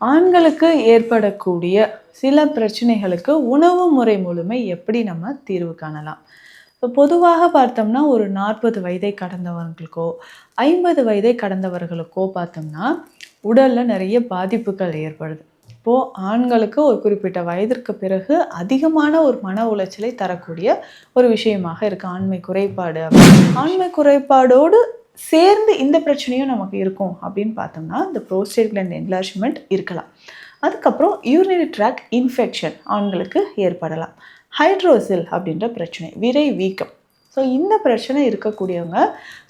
ஆண்களுக்கு ஏற்படக்கூடிய சில பிரச்சனைகளுக்கு உணவு முறை மூலமே எப்படி நம்ம தீர்வு காணலாம்? இப்போ பொதுவாக பார்த்தோம்னா ஒரு நாற்பது வயதை கடந்தவர்களுக்கோ ஐம்பது வயதை கடந்தவர்களுக்கோ பார்த்தோம்னா உடலில் நிறைய பாதிப்புகள் ஏற்படுது. இப்போது ஆண்களுக்கு ஒரு குறிப்பிட்ட வயதிற்கு பிறகு அதிகமான ஒரு மன உளைச்சலை தரக்கூடிய ஒரு விஷயமாக இருக்குது ஆண்மை குறைபாடு அப்படின்னு. ஆண்மை குறைபாடோடு சேர்ந்து இந்த பிரச்சனையும் நமக்கு இருக்கும் அப்படின்னு பார்த்தோம்னா இந்த ப்ரோஸ்டேட் கிளாண்ட் என்லார்ஜ்மெண்ட் இருக்கலாம். அதுக்கப்புறம் யூரினரி ட்ராக் இன்ஃபெக்ஷன் ஆண்களுக்கு ஏற்படலாம். ஹைட்ரோசில் அப்படின்ற பிரச்சனை விரை வீக்கம். ஸோ இந்த பிரச்சனை இருக்கக்கூடியவங்க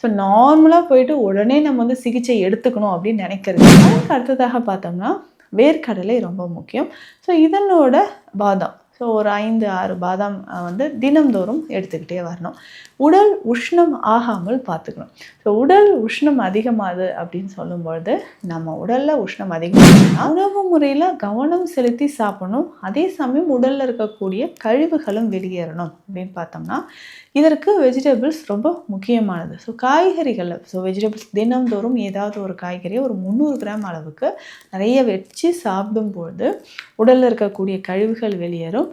ஸோ நார்மலாக போயிட்டு உடனே நம்ம வந்து சிகிச்சை எடுத்துக்கணும் அப்படின்னு நினைக்கிறது. அதுக்கு அடுத்ததாக பார்த்தோம்னா வேர்க்கடலை ரொம்ப முக்கியம். ஸோ இதனோட பாதாம் ஸோ ஒரு ஐந்து ஆறு பாதாம் வந்து தினம்தோறும் எடுத்துக்கிட்டே வரணும். உடல் உஷ்ணம் ஆகாமல் பார்த்துக்கணும். ஸோ உடல் உஷ்ணம் அதிகமாகுது அப்படின்னு சொல்லும்பொழுது நம்ம உடலில் உஷ்ணம் அதிகமாக உணவு முறையில் கவனம் செலுத்தி சாப்பிடணும். அதே சமயம் உடலில் இருக்கக்கூடிய கழிவுகளும் வெளியேறணும் அப்படின்னு பார்த்தோம்னா இதற்கு வெஜிடபிள்ஸ் ரொம்ப முக்கியமானது. ஸோ காய்கறிகளில் ஸோ வெஜிடபிள்ஸ் தினம்தோறும் ஏதாவது ஒரு காய்கறியை ஒரு முந்நூறு கிராம் அளவுக்கு நிறைய வச்சு சாப்பிடும்பொழுது உடலில் இருக்கக்கூடிய கழிவுகள் வெளியேறும்.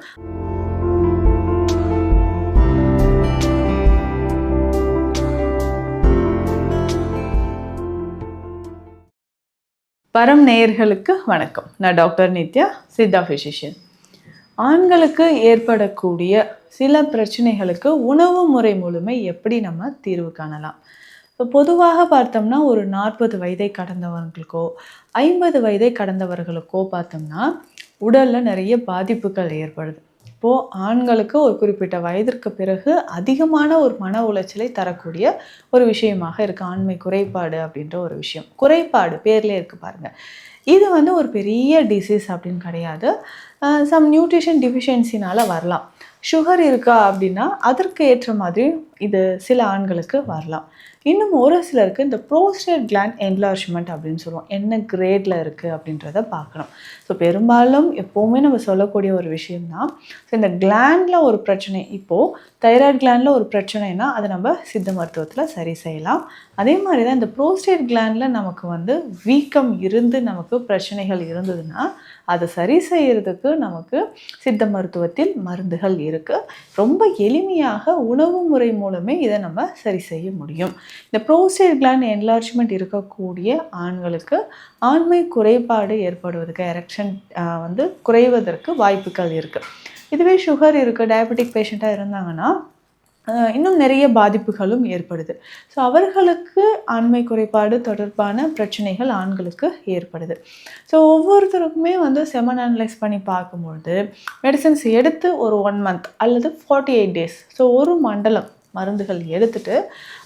பரம் நேயர்களுக்கு வணக்கம். நான் டாக்டர் நித்யா சித்தா ஃபிசிஷியன் ஆண்களுக்கு ஏற்படக்கூடிய சில பிரச்சனைகளுக்கு உணவு முறை மூலமே எப்படி நம்ம தீர்வு காணலாம்? இப்போ பொதுவாக பார்த்தோம்னா ஒரு நாற்பது வயதை கடந்தவர்களுக்கோ ஐம்பது வயதை கடந்தவர்களுக்கோ பார்த்தோம்னா உடலில் நிறைய பாதிப்புகள் ஏற்படுது. இப்போது ஆண்களுக்கு ஒரு குறிப்பிட்ட வயதிற்கு பிறகு அதிகமான ஒரு மன உளைச்சலை தரக்கூடிய ஒரு விஷயமாக இருக்குது ஆண்மை குறைபாடு அப்படின்ற ஒரு விஷயம். குறைபாடு பேர்லேயே இருக்குது பாருங்கள் இது வந்து ஒரு பெரிய டிசீஸ் அப்படின்னு கிடையாது. சம் நியூட்ரிஷன் டிஃபிஷியன்சினால் வரலாம். சுகர் இருக்கா அப்படின்னா அதற்கு ஏற்ற மாதிரி இது சில ஆண்களுக்கு வரலாம். இன்னும் ஒரு சிலருக்கு இந்த ப்ரோஸ்டேட் கிளாண்ட் என்லார்ஜ்மெண்ட் அப்படின்னு சொல்லுவோம். என்ன கிரேடில் இருக்குது அப்படின்றத பார்க்கணும். ஸோ பெரும்பாலும் எப்போவுமே நம்ம சொல்லக்கூடிய ஒரு விஷயம்தான் ஸோ இந்த கிளாண்டில் ஒரு பிரச்சனை இப்போது தைராய்டு கிளாண்டில் ஒரு பிரச்சனைனா அதை நம்ம சித்த மருத்துவத்தில் சரி செய்யலாம். அதே மாதிரி தான் இந்த ப்ரோஸ்டேட் கிளாண்டில் நமக்கு வந்து வீக்கம் இருந்து நமக்கு பிரச்சனைகள் இருந்ததுன்னா அதை சரி செய்கிறதுக்கு நமக்கு சித்த மருத்துவத்தில் மருந்துகள் இருக்குது ரொம்ப எளிமையாக உணவு முறை மூலமே இதை நம்ம சரி செய்ய முடியும். இந்த ப்ரோஸ்டேட் கிளாண்ட் என்லார்ஜ்மெண்ட் இருக்கக்கூடிய ஆண்களுக்கு ஆண்மை குறைபாடு ஏற்படுவதற்கு எரெக்ஷன் வந்து குறைவதற்கு வாய்ப்புகள் இருக்குது இதுவே சுகர் இருக்குது டயபெட்டிக் பேஷண்ட்டாக இருந்தாங்கன்னா இன்னும் நிறைய பாதிப்புகளும் ஏற்படுது. ஸோ அவர்களுக்கு ஆண்மை குறைபாடு தொடர்பான பிரச்சனைகள் ஆண்களுக்கு ஏற்படுது. ஸோ ஒவ்வொருத்தருக்குமே வந்து செமன் அனலைஸ் பண்ணி பார்க்கும்பொழுது மெடிசன்ஸ் எடுத்து ஒரு ஒன் மந்த் அல்லது ஃபார்ட்டி எயிட் டேஸ் ஸோ ஒரு மண்டலம் மருந்துகள் எடுத்துட்டு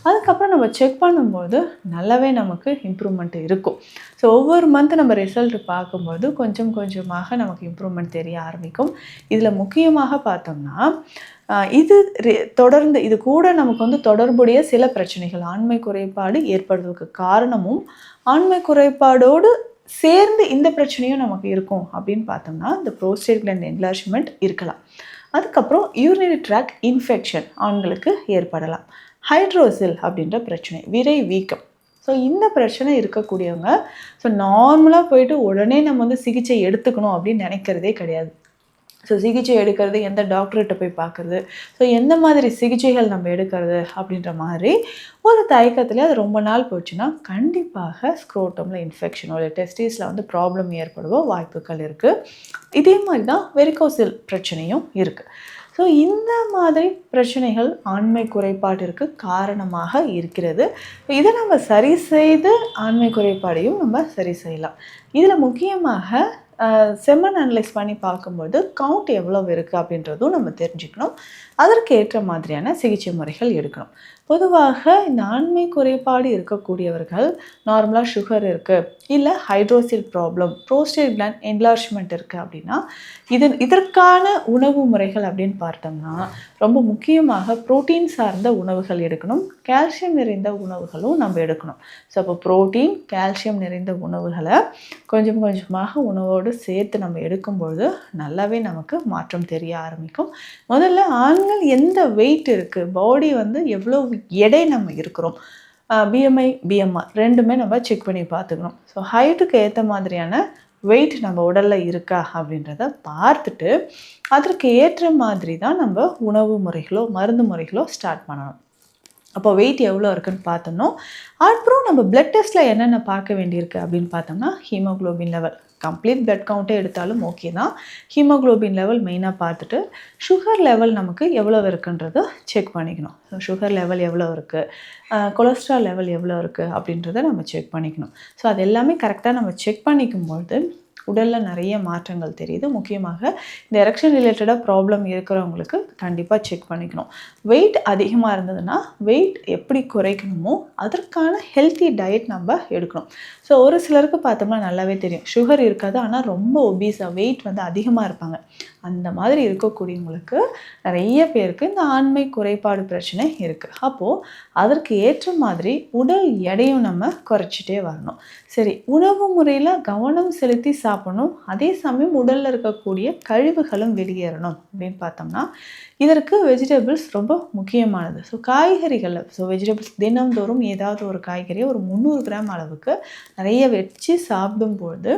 அதுக்கப்புறம் நம்ம செக் பண்ணும்போது நல்லாவே நமக்கு இம்ப்ரூவ்மெண்ட் இருக்கும். ஸோ ஒவ்வொரு மந்த் நம்ம ரிசல்ட் பார்க்கும்போது கொஞ்சம் கொஞ்சமாக நமக்கு இம்ப்ரூவ்மெண்ட் தெரிய ஆரம்பிக்கும். இதில் முக்கியமாக பார்த்தோம்னா இது தொடர்ந்து இது கூட நமக்கு வந்து தொடர்புடைய சில பிரச்சனைகள் ஆண்மை குறைபாடு ஏற்படுவதற்கு காரணமும் ஆண்மை குறைபாடோடு சேர்ந்து இந்த பிரச்சனையும் நமக்கு இருக்கும் அப்படின்னு பார்த்தோம்னா இந்த ப்ரோஸ்டேட் கிளாண்ட் என்லார்ஜ்மெண்ட் இருக்கலாம். அதுக்கப்புறம் யூரினரி ட்ராக் இன்ஃபெக்ஷன் ஆண்களுக்கு ஏற்படலாம். ஹைட்ரோசில் அப்படின்ற பிரச்சனை விரை வீக்கம். ஸோ இந்த பிரச்சனை இருக்கக்கூடியவங்க ஸோ நார்மலாக போயிட்டு உடனே நம்ம வந்து சிகிச்சை எடுத்துக்கணும் அப்படின்னு நினைக்கிறதே கிடையாது. ஸோ சிகிச்சை எடுக்கிறது எந்த டாக்டர்கிட்ட போய் பார்க்குறது. ஸோ எந்த மாதிரி சிகிச்சைகள் நம்ம எடுக்கிறது அப்படின்ற மாதிரி ஒரு தயக்கத்தில் அது ரொம்ப நாள் போச்சுன்னா கண்டிப்பாக ஸ்க்ரோட்டமில் இன்ஃபெக்ஷனோ இல்லை டெஸ்டிஸில் வந்து ப்ராப்ளம் ஏற்படவோ வாய்ப்புகள் இருக்குது இதே மாதிரி தான் வெரிகோசில் பிரச்சனையும் இருக்குது ஸோ இந்த மாதிரி பிரச்சனைகள் ஆண்மை குறைபாட்டிற்கு காரணமாக இருக்கிறது. இதை நம்ம சரி செய்து ஆண்மை குறைபாடையும் நம்ம சரி செய்யலாம். இதில் முக்கியமாக செம்மன் அனலைஸ் பண்ணி பார்க்கும்போது கவுண்ட் எவ்வளோ இருக்குது அப்படின்றதும் நம்ம தெரிஞ்சுக்கணும். அதற்கு ஏற்ற மாதிரியான சிகிச்சை முறைகள் எடுக்கணும். பொதுவாக இந்த ஆண்மை குறைபாடு இருக்கக்கூடியவர்கள் நார்மலாக சுகர் இருக்குது இல்லை hydrocele problem prostate gland enlargement இருக்குது அப்படின்னா இது இதற்கான உணவு முறைகள் அப்படின்னு பார்த்தோம்னா ரொம்ப முக்கியமாக புரோட்டீன் சார்ந்த உணவுகள் எடுக்கணும் கால்சியம் நிறைந்த உணவுகளும் நம்ம எடுக்கணும். ஸோ அப்போ புரோட்டீன் கால்சியம் நிறைந்த உணவுகளை கொஞ்சம் கொஞ்சமாக உணவோடு சேர்த்து நம்ம எடுக்கும்பொழுது நல்லாவே நமக்கு மாற்றம் தெரிய ஆரம்பிக்கும். முதல்ல ஆண்கள் எந்த வெயிட் இருக்குது பாடி வந்து எவ்வளோ எடை நம்ம இருக்கிறோம். பிஎம்ஐ பிஎம்ஆர் ரெண்டுமே நம்ம செக் பண்ணி பார்த்துக்கணும். ஸோ ஹைட்டுக்கு ஏற்ற மாதிரியான வெயிட் நம்ம உடலில் இருக்கா அப்படின்றத பார்த்துட்டு அதற்கு ஏற்ற மாதிரி தான் நம்ம உணவு முறைகளோ மருந்து முறைகளோ ஸ்டார்ட் பண்ணணும். அப்போ வெயிட் எவ்வளோ இருக்குன்னு பார்த்தோம்னா அப்புறம் நம்ம பிளட் டெஸ்ட்டில் என்னென்ன பார்க்க வேண்டியிருக்கு அப்படின்னு பார்த்தோம்னா ஹீமோக்ளோபின் லெவல் கம்ப்ளீட் பிளட் கவுண்ட்டே எடுத்தாலும் ஓகே தான். ஹீமோக்ளோபின் லெவல் மெயினாக பார்த்துட்டு சுகர் லெவல் நமக்கு எவ்வளோ இருக்குன்றத செக் பண்ணிக்கணும். சுகர் லெவல் எவ்வளோ இருக்குது கொலஸ்ட்ரால் லெவல் எவ்வளோ இருக்குது அப்படின்றத நம்ம செக் பண்ணிக்கணும். ஸோ அது எல்லாமே கரெக்டாக நம்ம செக் பண்ணிக்கும்பொழுது உடலில் நிறைய மாற்றங்கள் தெரியுது. முக்கியமாக இந்த எரெக்ஷன் ரிலேட்டடாக ப்ராப்ளம் இருக்கிறவங்களுக்கு கண்டிப்பாக செக் பண்ணிக்கணும். வெயிட் அதிகமாக இருந்ததுன்னா வெயிட் எப்படி குறைக்கணுமோ அதற்கான ஹெல்த்தி டயட் நம்ம எடுக்கணும். ஸோ ஒரு சிலருக்கு பார்த்தோம்னா நல்லாவே தெரியும். சுகர் இருக்காது ஆனால் ரொம்ப ஒபீஸாக வெயிட் வந்து அதிகமாக இருப்பாங்க. அந்த மாதிரி இருக்கக்கூடியவங்களுக்கு நிறைய பேருக்கு இந்த ஆண்மை குறைபாடு பிரச்சனை இருக்குது அப்போது அதற்கு ஏற்ற மாதிரி உடல் எடையும் நம்ம குறைச்சிட்டே வரணும். சரி உணவு முறையில் கவனம் செலுத்தி சாப்பிடணும். அதே சமயம் உடலில் இருக்கக்கூடிய கழிவுகளும் வெளியேறணும் அப்படின்னு பார்த்தோம்னா இதற்கு வெஜிடபிள்ஸ் ரொம்ப முக்கியமானது. ஸோ காய்கறிகளில் ஸோ வெஜிடபிள்ஸ் தினந்தோறும் ஏதாவது ஒரு காய்கறியை ஒரு முந்நூறு கிராம் அளவுக்கு நிறைய வச்சு சாப்பிடும்பொழுது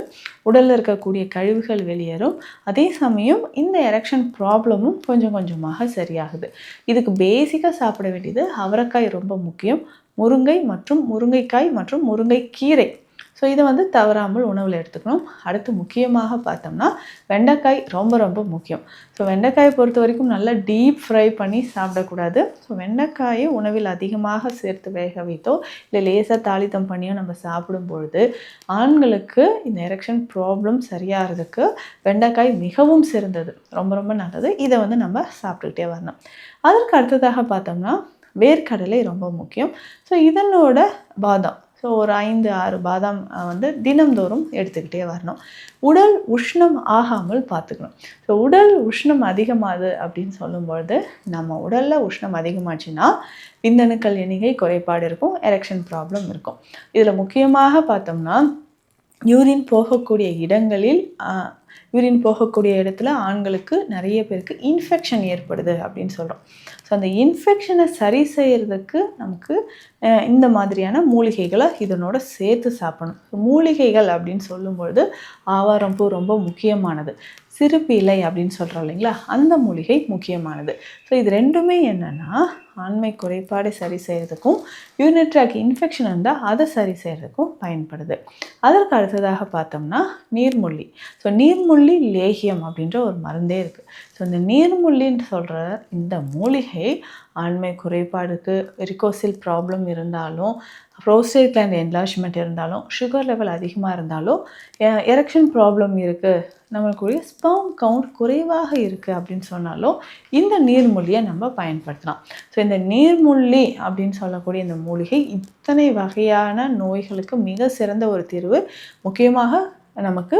உடலில் இருக்கக்கூடிய கழிவுகள் வெளியேறும். அதே சமயம் இந்த எரெக்ஷன் ப்ராப்ளமும் கொஞ்சம் கொஞ்சமாக சரியாகுது. இதுக்கு பேசிக்காக சாப்பிட வேண்டியது அவரைக்காய் ரொம்ப முக்கியம். முருங்கை மற்றும் முருங்கைக்காய் மற்றும் முருங்கைக்கீரை ஸோ இதை வந்து தவறாமல் உணவில் எடுத்துக்கணும். அடுத்து முக்கியமாக பார்த்தோம்னா வெண்டைக்காய் ரொம்ப ரொம்ப முக்கியம். ஸோ வெண்டைக்காயை பொறுத்த வரைக்கும் நல்லா டீப் ஃப்ரை பண்ணி சாப்பிடக்கூடாது. ஸோ வெண்டைக்காயை உணவில் அதிகமாக சேர்த்து வேக வைத்தோ இல்லை லேசாக தாளித்தம் பண்ணியோ நம்ம சாப்பிடும் பொழுது ஆண்களுக்கு இந்த எரெக்ஷன் ப்ராப்ளம் சரியாகிறதுக்கு வெண்டைக்காய் மிகவும் சிறந்தது. ரொம்ப ரொம்ப நல்லது. இதை வந்து நம்ம சாப்பிட்டுக்கிட்டே வரணும். அதற்கு அடுத்ததாக பார்த்தோம்னா வேர்க்கடலை ரொம்ப முக்கியம். ஸோ இதனோட பாதாம். ஸோ ஒரு ஐந்து ஆறு பாதாம் வந்து தினம்தோறும் எடுத்துக்கிட்டே வரணும். உடல் உஷ்ணம் ஆகாமல் பார்த்துக்கணும். ஸோ உடல் உஷ்ணம் அதிகமாகுது அப்படின்னு சொல்லும்பொழுது நம்ம உடலில் உஷ்ணம் அதிகமாச்சுன்னா விந்தணுக்கள் எண்ணிக்கை குறைபாடு இருக்கும் எரெக்ஷன் ப்ராப்ளம் இருக்கும். இதில் முக்கியமாக பார்த்தோம்னா யூரின் போகக்கூடிய இடங்களில் யூரின் போகக்கூடிய இடத்துல ஆண்களுக்கு நிறைய பேருக்கு இன்ஃபெக்ஷன் ஏற்படுது அப்படின்னு சொல்கிறோம் ஸோ அந்த இன்ஃபெக்ஷனை சரி செய்கிறதுக்கு நமக்கு இந்த மாதிரியான மூலிகைகளை இதனோட சேர்த்து சாப்பிடணும். மூலிகைகள் அப்படின்னு சொல்லும்பொழுது ஆவாரம்பூ ரொம்ப முக்கியமானது. சிறுப்பு இலை அப்படின்னு சொல்கிறோம் இல்லைங்களா? அந்த மூலிகை முக்கியமானது. ஸோ இது ரெண்டுமே என்னென்னா ஆண்மை குறைபாடை சரி செய்கிறதுக்கும் யூரினரி ட்ராக் இன்ஃபெக்ஷன் இருந்தால் அதை சரி செய்கிறதுக்கும் பயன்படுது. அதற்கு அடுத்ததாக பார்த்தோம்னா நீர்முள்ளி. ஸோ நீர்முள்ளி லேகியம் அப்படின்ற ஒரு மருந்தே இருக்குது ஸோ இந்த நீர்முள்ளின்னு சொல்கிற இந்த மூலிகை ஆண்மை குறைபாடுக்கு ரிகோசில் ப்ராப்ளம் இருந்தாலும் ப்ரோஸ்டேட் கிளாண்ட் என்லார்ஜ்மெண்ட் இருந்தாலும் சுகர் லெவல் அதிகமாக இருந்தாலும் எரெக்ஷன் ப்ராப்ளம் இருக்குது நம்மளுக்குரிய ஸ்பெர்ம் கவுண்ட் குறைவாக இருக்குது அப்படின்னு சொன்னாலும் இந்த நீர்மூலியை நம்ம பயன்படுத்தலாம். ஸோ இந்த நீர்மூலி அப்படின்னு சொல்லக்கூடிய இந்த மூலிகை இத்தனை வகையான நோய்களுக்கு மிக சிறந்த ஒரு தீர்வு. முக்கியமாக நமக்கு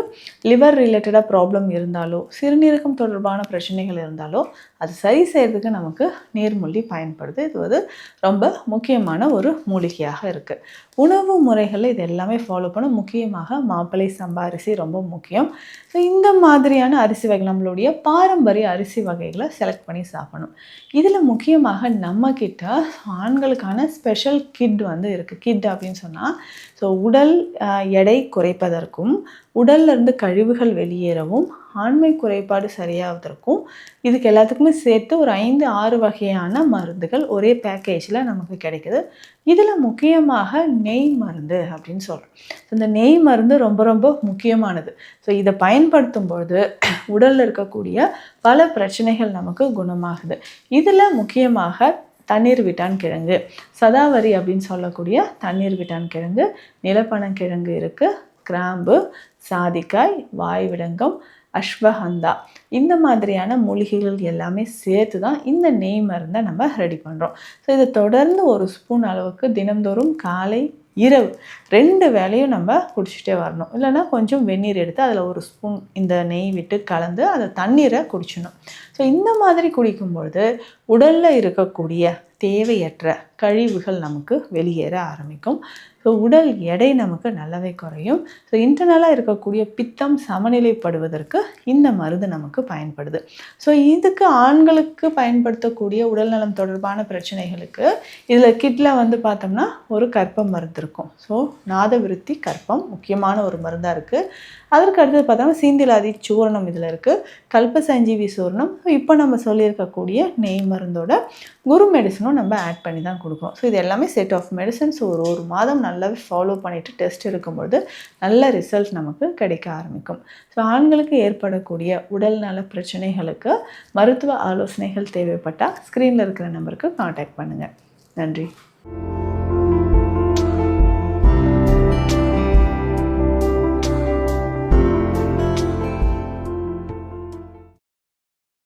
லிவர் ரிலேட்டடாக ப்ராப்ளம் இருந்தாலோ சிறுநீரகம் தொடர்பான பிரச்சனைகள் இருந்தாலோ அது சரி செய்கிறதுக்கு நமக்கு நீர்மூழ்கி பயன்படுது. இது வந்து ரொம்ப முக்கியமான ஒரு மூலிகையாக இருக்குது உணவு முறைகளில் இது எல்லாமே ஃபாலோ பண்ண முக்கியமாக மாப்பிள்ளை சம்பா அரிசி ரொம்ப முக்கியம். ஸோ இந்த மாதிரியான அரிசி வகைகள் நம்மளுடைய பாரம்பரிய அரிசி வகைகளை செலக்ட் பண்ணி சாப்பிடணும். இதில் முக்கியமாக நம்மக்கிட்ட ஆண்களுக்கான ஸ்பெஷல் கிட் வந்து இருக்குது கிட் அப்படின்னு சொன்னால் ஸோ உடல் எடை குறைப்பதற்கும் உடல்ல இருந்து கழிவுகள் வெளியேறவும் ஆண்மை குறைபாடு சரியாவதற்கும் இதுக்கு எல்லாத்துக்குமே சேர்த்து ஒரு ஐந்து ஆறு வகையான மருந்துகள் ஒரே பேக்கேஜில் நமக்கு கிடைக்குது. இதில் முக்கியமாக நெய் மருந்து அப்படின்னு சொல்கிறோம் இந்த நெய் மருந்து ரொம்ப ரொம்ப முக்கியமானது. ஸோ இதை பயன்படுத்தும் பொழுது உடலில் இருக்கக்கூடிய பல பிரச்சனைகள் நமக்கு குணமாகுது. இதில் முக்கியமாக தண்ணீர் விட்டான் கிழங்கு. சதாவரி அப்படின்னு சொல்லக்கூடிய தண்ணீர் விட்டான் கிழங்கு நிலப்பனங்கிழங்கு இருக்குது கிராம்பு சாதிக்காய் வாய்விடங்கம் அஸ்வகந்தா இந்த மாதிரியான மூலிகைகள் எல்லாமே சேர்த்து தான் இந்த நெய் மருந்தை நம்ம ரெடி பண்ணுறோம் ஸோ இதை தொடர்ந்து ஒரு ஸ்பூன் அளவுக்கு தினம்தோறும் காலை இரவு ரெண்டு வேளையும் நம்ம குடிச்சிட்டே வரணும். இல்லைன்னா கொஞ்சம் வெந்நீர் எடுத்து அதில் ஒரு ஸ்பூன் இந்த நெய் விட்டு கலந்து அதை தண்ணீரை குடிச்சிடணும். ஸோ இந்த மாதிரி குடிக்கும்பொழுது உடலில் இருக்கக்கூடிய தேவையற்ற கழிவுகள் நமக்கு வெளியேற ஆரம்பிக்கும். ஸோ உடல் எடை நமக்கு நல்லாவே குறையும். ஸோ இன்டர்னலாக இருக்கக்கூடிய பித்தம் சமநிலைப்படுவதற்கு இந்த மருந்து நமக்கு பயன்படுது. ஸோ இதுக்கு ஆண்களுக்கு பயன்படுத்தக்கூடிய உடல்நலம் தொடர்பான பிரச்சனைகளுக்கு இதில் கிட்டில் வந்து பார்த்தோம்னா ஒரு கற்பம் மருந்து இருக்கும். ஸோ நாதவிருத்தி கற்பம் முக்கியமான ஒரு மருந்தாக இருக்குது அதற்கு அடுத்தது பார்த்தோம்னா சீந்திலாதி சூரணம் இதில் இருக்குது கல்ப சஞ்சீவி சூரணம் ஸோ இப்போ நம்ம சொல்லியிருக்கக்கூடிய நெய் மருந்தோட குரு மெடிசனும் நம்ம ஆட் பண்ணி தான் கொடுக்குறோம் ஸோ இது எல்லாமே செட் ஆஃப் மெடிசன்ஸ் ஒரு ஒரு மாதம் நல்லாவே ஃபாலோ பண்ணிவிட்டு டெஸ்ட் எடுக்கும்பொழுது நல்ல ரிசல்ட் நமக்கு கிடைக்க ஆரம்பிக்கும். ஸோ ஆண்களுக்கு ஏற்படக்கூடிய உடல்நல பிரச்சனைகளுக்கு மருத்துவ ஆலோசனைகள் தேவைப்பட்டால் ஸ்க்ரீனில் இருக்கிற நம்பருக்கு காண்டாக்ட் பண்ணுங்கள் நன்றி.